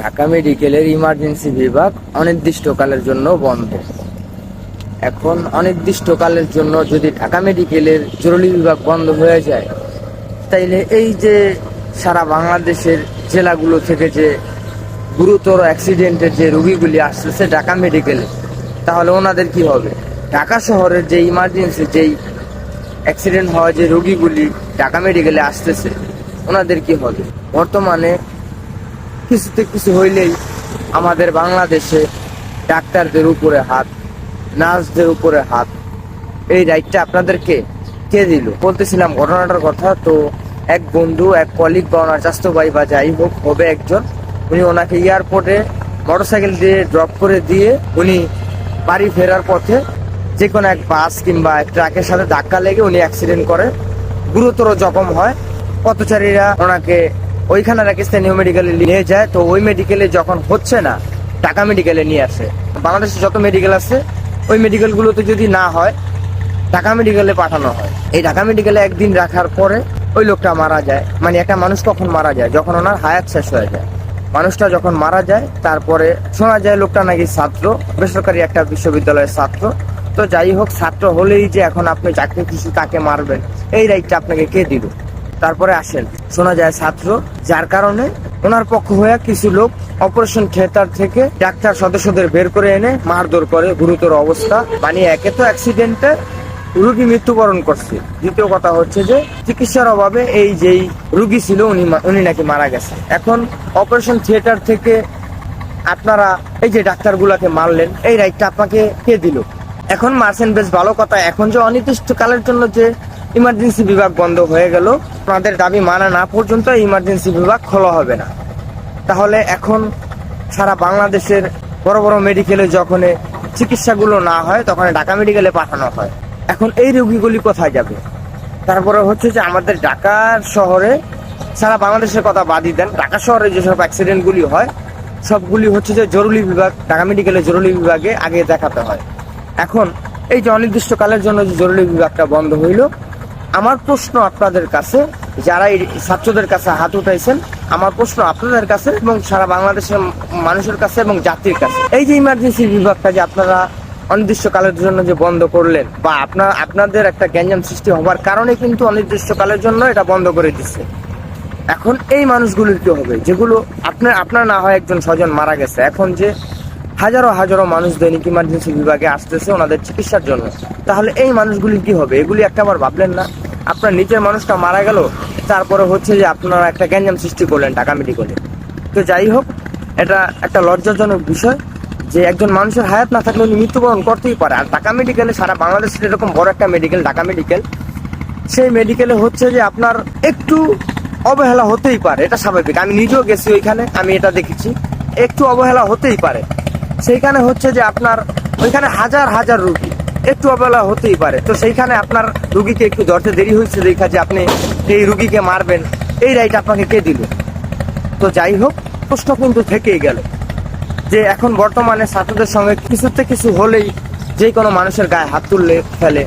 ঢাকা মেডিকেলের ইমার্জেন্সি বিভাগ অনির্দিষ্টকালের জন্য বন্ধ। এখন অনির্দিষ্টকালের জন্য যদি ঢাকা মেডিকেলের জরুরি বিভাগ বন্ধ হয়ে যায়, তাইলে এই যে সারা বাংলাদেশের জেলাগুলো থেকে যে গুরুতর অ্যাক্সিডেন্টের যে রুগীগুলি আসতেছে ঢাকা মেডিকেলে, তাহলে ওনাদের কি হবে? ঢাকা শহরের যে ইমার্জেন্সি, যেই অ্যাক্সিডেন্ট হওয়া যে রুগীগুলি ঢাকা মেডিকেলে আসতেছে, ওনাদের কি হবে? বর্তমানে কিছুতে কিছু হইলেই আমাদের বাংলাদেশে ডাক্তারদের উপরে হাত, নার্সদের উপরে হাত। এই রাইটটা আপনাদেরকে কে দিল? বলতেছিলাম ঘটনাটার কথা, তো এক বন্ধু, এক কলিগ বা ওনার চাস্তো ভাই বা যাই হোক, হবে একজন। উনি ওনাকে এয়ারপোর্টে মোটরসাইকেল দিয়ে ড্রপ করে দিয়ে উনি বাড়ি ফেরার পথে যে কোনো এক বাস কিংবা এক ট্রাকের সাথে ধাক্কা লেগে উনি অ্যাক্সিডেন্ট করে। গুরুতর জখম হয়। পথচারীরা ওনাকে ওইখানে রেখে স্থানীয় মেডিকেলে নিয়ে যায়। তো ওই মেডিকেলে যখন হচ্ছে না, ঢাকা মেডিকেলে নিয়ে আসে। বাংলাদেশে যত মেডিকেল আছে, ওই মেডিকেলগুলোতে যদি না হয়, ঢাকা মেডিকেলে পাঠানো হয়। এই ঢাকা মেডিকেলে একদিন রাখার পরে ওই লোকটা মারা যায়। মানে একটা মানুষ কখন মারা যায়, যখন ওনার হায়াত শেষ হয়ে যায়। মানুষটা যখন মারা যায়, তারপরে শোনা যায় লোকটা নাকি ছাত্র, বেসরকারি একটা বিশ্ববিদ্যালয়ের ছাত্র। তো যাই হোক, ছাত্র হলেই যে এখন আপনি চাকরি খুশি তাকে মারবেন, এই রাইটটা আপনাকে কে দিল তারপরে আসেন। শোনা যায় ছাত্র, যার কারণে ওনার পক্ষ হয়ে কিছু লোক অপারেশন থিয়েটার থেকে ডাক্তার সদস্যদের বের করে এনে মারধর করে গুরুতর অবস্থা। মানে একে তো অ্যাক্সিডেন্টে রুগী মৃত্যুবরণ করছে। দ্বিতীয় কথা হচ্ছে যে, চিকিৎসার অভাবে এই যেই রুগী ছিল, উনি উনি নাকি মারা গেছে। এখন অপারেশন থিয়েটার থেকে আপনারা এই যে ডাক্তারগুলাকে মারলেন, এই রাইটটা আপনাকে কে দিল? এখন মারছেন বেশ ভালো কথা। এখন যে অনির্দিষ্টকালের জন্য যে ইমার্জেন্সি বিভাগ বন্ধ হয়ে গেল। আপনাদের দাবি মানা না পর্যন্ত ইমার্জেন্সি বিভাগ খোলা হবে না। তাহলে এখন সারা বাংলাদেশের বড় বড় মেডিকেলে যখন চিকিৎসাগুলো না হয় তখন ঢাকা মেডিকেলে পাঠানো হয়। এখন এই রোগীগুলি কোথায় যাবে? তারপরে হচ্ছে যে আমাদের ঢাকার শহরে সারা বাংলাদেশের কথা বাদই দেন, ঢাকা শহরে যেসব অ্যাক্সিডেন্টগুলি হয়, সবগুলি হচ্ছে যে জরুরি বিভাগ, ঢাকা মেডিকেলের জরুরি বিভাগে আগে দেখাতে হয়। এখন এই যে অনির্দিষ্টকালের জন্য যে জরুরি বিভাগটা বন্ধ হইল আমার প্রশ্ন আপনাদের কাছে, যারা এই ছাত্রদের কাছে হাত উঠাইছেন, আমার প্রশ্ন আপনাদের কাছে এবং সারা বাংলাদেশের মানুষের কাছে এবং জাতির কাছে। এই যে ইমার্জেন্সি বিভাগটা যে আপনারা অনির্দিষ্টকালের জন্য যে বন্ধ করলেন, বা আপনার, আপনাদের একটা গ্যাঞ্জাম সৃষ্টি হওয়ার কারণে কিন্তু অনির্দিষ্টকালের জন্য এটা বন্ধ করে দিচ্ছে। এখন এই মানুষগুলির কি হবে? যেগুলো আপনার আপনার না হয় একজন স্বজন মারা গেছে। এখন যে হাজারো হাজারো মানুষ দৈনিক ইমার্জেন্সি বিভাগে আসতেছে ওনাদের চিকিৎসার জন্য। তাহলে এই মানুষগুলির কি হবে? এগুলি একটা আবার ভাবলেন না? আপনার নিজের মানুষটা মারা গেল, তারপরে হচ্ছে যে আপনারা একটা গ্যাঞ্জাম সৃষ্টি করলেন ঢাকা মেডিকেলে। তো যাই হোক, এটা একটা লজ্জাজনক বিষয় যে একজন মানুষের হায়াত না থাকলে উনি মৃত্যুবরণ করতেই পারে। আর ঢাকা মেডিকেলে সারা বাংলাদেশের এরকম বড় একটা মেডিকেল, ঢাকা মেডিকেল, সেই মেডিকেলে হচ্ছে যে আপনার একটু অবহেলা হতেই পারে। এটা স্বাভাবিক। আমি নিজেও গেছি ওইখানে, আমি এটা দেখেছি। একটু অবহেলা হতেই পারে। সেইখানে হচ্ছে যে আপনার ওইখানে হাজার হাজার রুগী। একটু অবহেলা হতেই পারে। তো সেইখানে আপনার রুগীকে একটু ধরতে দেরি হয়েছে দেখা যে আপনি এই রুগীকে মারবেন, এই রাইট আপনাকে কে দিল? তো যাই হোক, প্রশ্ন কিন্তু থেকেই গেল যে এখন বর্তমানে ছাত্রদের সঙ্গে কিছুতে কিছু হলেই যে কোনো মানুষের গায়ে হাত তুললে ফেলে।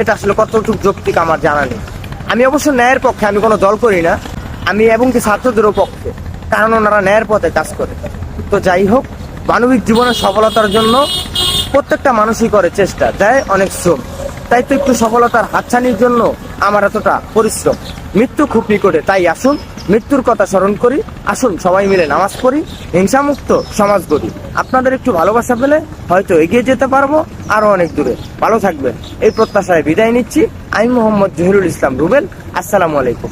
এটা আসলে কতটুকু যৌক্তিক আমার জানা নেই। আমি অবশ্য ন্যায়ের পক্ষে, আমি কোনো দল করি না, আমি এবং কি ছাত্রদেরও পক্ষে, কারণ ওনারা ন্যায়ের পথে কাজ করে। তো যাই হোক, মানবিক জীবনের সফলতার জন্য প্রত্যেকটা মানুষই করে চেষ্টা দেয় অনেক শ্রম। তাই তো একটু সফলতার হাতছানির জন্য আমার এতটা পরিশ্রম। মৃত্যু খুব নিকটে, তাই আসুন, মৃত্যুর কথা স্মরণ করি, আসুন, সবাই মিলে নামাজ পড়ি, হিংসামুক্ত সমাজ গড়ি। আপনাদের একটু ভালোবাসা পেলে হয়তো এগিয়ে যেতে পারব আরও অনেক দূরে। ভালো থাকবেন। এই প্রত্যাশায় বিদায় নিচ্ছি। আমি মোহাম্মদ জহিরুল ইসলাম রুবেল। আসসালামু আলাইকুম।